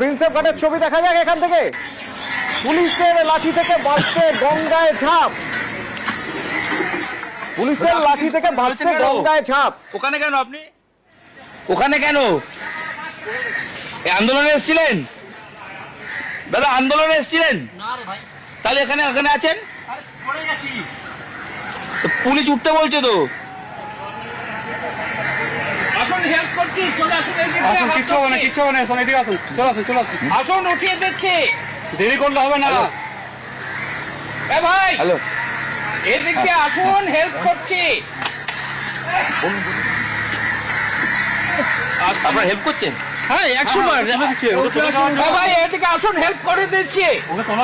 Prinsep ঘাটের ছবি দেখা যাক এখান থেকে। পুলিশের লাঠি থেকে বাঁচতে গঙ্গায় ঝাঁপ। পুলিশের লাঠি থেকে বাঁচতে গঙ্গায় ঝাঁপ। ওখানে কেন আপনি? ওখানে কেন? আন্দোলনে এসেছিলেন? দাদা আন্দোলনে এসেছিলেন? তাহলে এখানে এখানে আছেন? পুলিশ উঠতে বলছে তো আসুন হেল্প করছি চলে আসুন কিচ্ছু হবে না। কিচ্ছু হবে না এসো এদিকে আসুন চলে আসুন চলে আসুন। আসুন উঠিয়ে দিচ্ছি। দেরি করলে হবে না। এ ভাই হ্যালো। এদিক দিয়ে আসুন হেল্প করছি। আপনারা হেল্প করছেন? হ্যাঁ একশো বার। ভাই এদিকে আসুন হেল্প করে দিচ্ছি।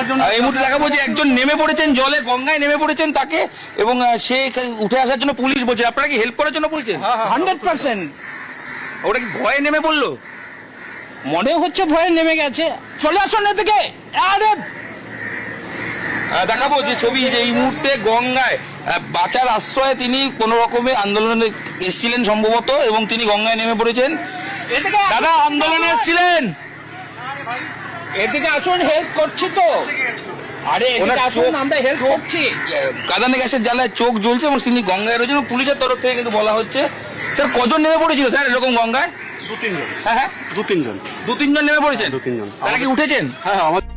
জন্য এই মুহূর্তে দেখাবো যে একজন নেমে পড়েছেন জলে গঙ্গায় নেমে পড়েছেন তাকে এবং সে উঠে আসার জন্য পুলিশ বলছে। আপনারা কি হেল্প করার জন্য বলছেন? হান্ড্রেড পার্সেন্ট ওটা কি ভয়ে নেমে পড়ল? মনে হচ্ছে ভয়ে নেমে গেছে। চলে আসুন এদিকে। আরে! দেখাবো যে ছবি যে এই মুহূর্তে গঙ্গায় বাঁচার আশ্রয়ে তিনি কোন রকমে আন্দোলনে এসেছিলেন সম্ভবত এবং তিনি গঙ্গায় নেমে পড়েছেন। দাদা আন্দোলনে এসেছিলেন। এদিকে আসুন হেল্প করছি তো। আরে ওনার এদিকে আসুন আমরা হেল্প করছি। কাদানে গ্যাসের জ্বালায় চোখ জ্বলছে এবং তিনি গঙ্গায় রয়েছেন পুলিশের তরফ থেকে কিন্তু বলা হচ্ছে। স্যার কজন নেমে পড়েছিল স্যার এরকম গঙ্গায়? দু তিনজন হ্যাঁ হ্যাঁ। দু তিনজন দু তিনজন নেমে পড়েছেন? দু তিনজন তারা কি উঠেছেন? হ্যাঁ হ্যাঁ, আমাদের